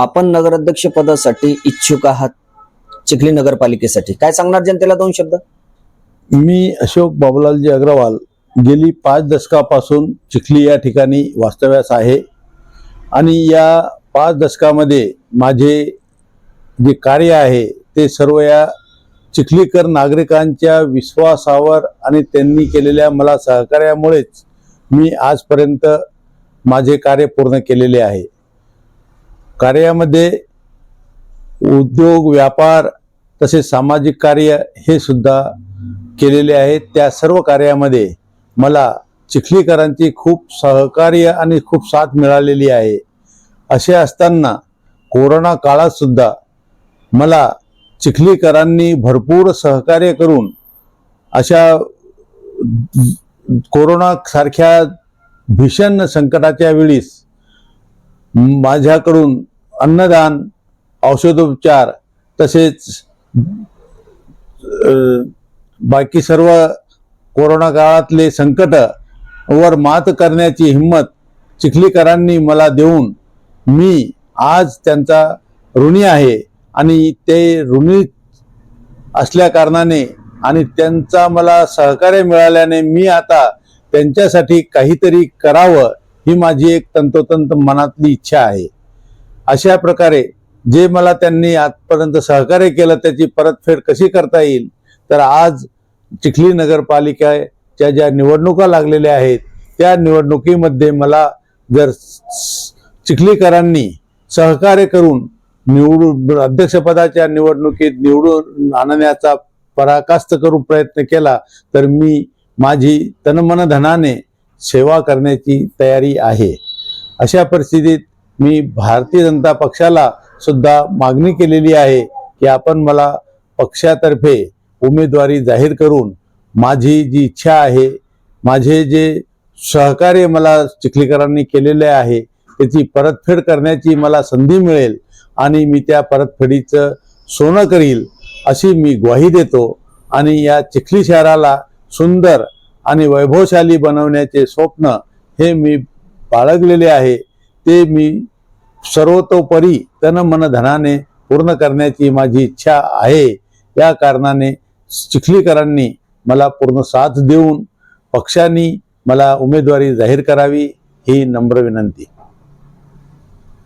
आपण नगराध्यक्ष पदासाठी इच्छुक आहात चिखली नगरपालिकेसाठी. काय सांगणार जनतेला दोन शब्द? मी अशोक बाबूलालजी अग्रवाल गेली पाच दशकापासून चिखली या ठिकाणी वास्तव्यास आहे. आणि या पाच दशकामध्ये माझे जे कार्य आहे ते सर्व या चिखलीकर नागरिकांच्या विश्वासावर आणि त्यांनी केलेल्या मला सहकार्यामुळेच मी आजपर्यंत माझे कार्य पूर्ण केलेले आहे. कार्यामध्ये उद्योग व्यापार तसेच सामाजिक कार्य हे सुद्धा केलेले आहेत. त्या सर्व कार्यामध्ये मला चिखलीकरांची खूप सहकार्य आणि खूप साथ मिळालेली आहे. असे असताना कोरोना काळात सुद्धा मला चिखलीकरांनी भरपूर सहकार्य करून अशा कोरोना सारख्या भीषण संकटाच्या वेळीस माझ्याकडून अन्नदान औषधोपचार तसेच बाकी सर्व कोरोना काळातले संकट वर मात करण्याची हिंमत चिखलीकरांनी मला देऊन मी आज त्यांचा ऋणी आहे आणि ते ऋणी असल्या कारणाने आणि त्यांचा मला सहकार्य मिळाल्याने मी आता त्यांच्यासाठी काहीतरी करावं ही माझी एक तंतोतंत मनातली इच्छा आहे. अशा प्रकारे जे मला त्यांनी आजपर्यंत सहकार्य केलं त्याची परतफेड कशी करता येईल तर आज चिखली नगरपालिकेच्या ज्या निवडणुका लागलेल्या आहेत त्या निवडणुकीमध्ये मला जर चिखलीकरांनी सहकार्य करून निवडून अध्यक्षपदाच्या निवडणुकीत निवडून आणण्याचा पराकाष्ट करून प्रयत्न केला तर मी माझी तनमन धनाने सेवा करण्याची तयारी आहे. अशा परिस्थितीत मी भारतीय जनता पक्षाला सुद्धा मागणी केलेली आहे की आपण मला पक्षातर्फे उमेदवारी जाहीर करून माझी जी इच्छा आहे माझे जे सहकार्य मला चिखलीकरांनी केलेले आहे त्याची परतफेड करण्याची मला संधी मिळेल आणि मी त्या परतफेडीचं सोनं करील अशी मी ग्वाही देतो आणि या चिखली शहराला सुंदर आणि वैभवशाली बनवण्याचे स्वप्न हे मी बाळगलेले आहे ते मी सर्वतोपरी तन मन धनाने पूर्ण करण्याची माझी इच्छा आहे. या कारणाने चिखलीकरांनी मला पूर्ण साथ देऊन पक्षांनी मला उमेदवारी जाहीर करावी ही नम्र विनंती.